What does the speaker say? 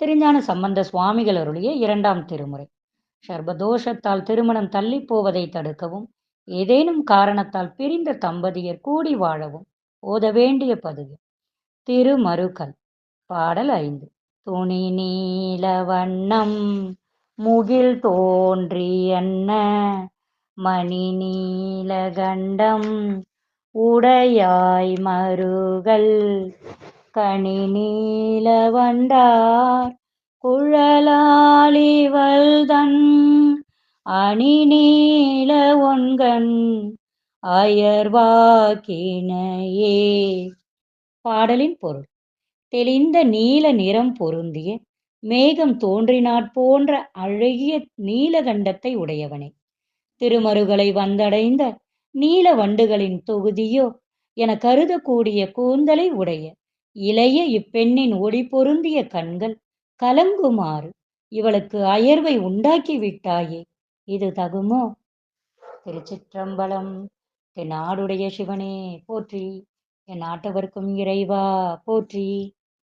திருஞான சம்பந்த சுவாமிகள் அருளிய இரண்டாம் திருமுறை. சர்பதோஷத்தால் திருமணம் தள்ளி போவதை தடுக்கவும் ஏதேனும் காரணத்தால் பிரிந்த தம்பதியர் கூடி வாழவும் ஓத வேண்டிய பதிவு. திருமருகல் பாடல் ஐந்து. துணி நீல வண்ணம் முகில் தோன்றியன்ன மணி நீல கண்டம் உடையாய் மருகல் கனி நீல வண்டார் குழலாளிவள்தன் அணி நீல ஒன்கண் அயர்வாக்கினையே பாடலின் பொருள் தெளிந்த நீல நிறம் பொருந்திய மேகம் தோன்றினாற் போன்ற அழகிய நீலகண்டத்தை உடையவனே. திருமருகளை வந்தடைந்த நீல வண்டுகளின் தொகுதியோ என கருதக்கூடிய கூந்தலை உடைய இளைய இப்பெண்ணின் ஒளி பொருந்திய கண்கள் கலங்குமாறு இவளுக்கு அயர்வை உண்டாக்கி விட்டாயே இது தகுமோ? திருச்சிற்றம்பலம் தென்னாடுடைய சிவனே போற்றி. என் நாட்டவர்க்கும் இறைவா போற்றி.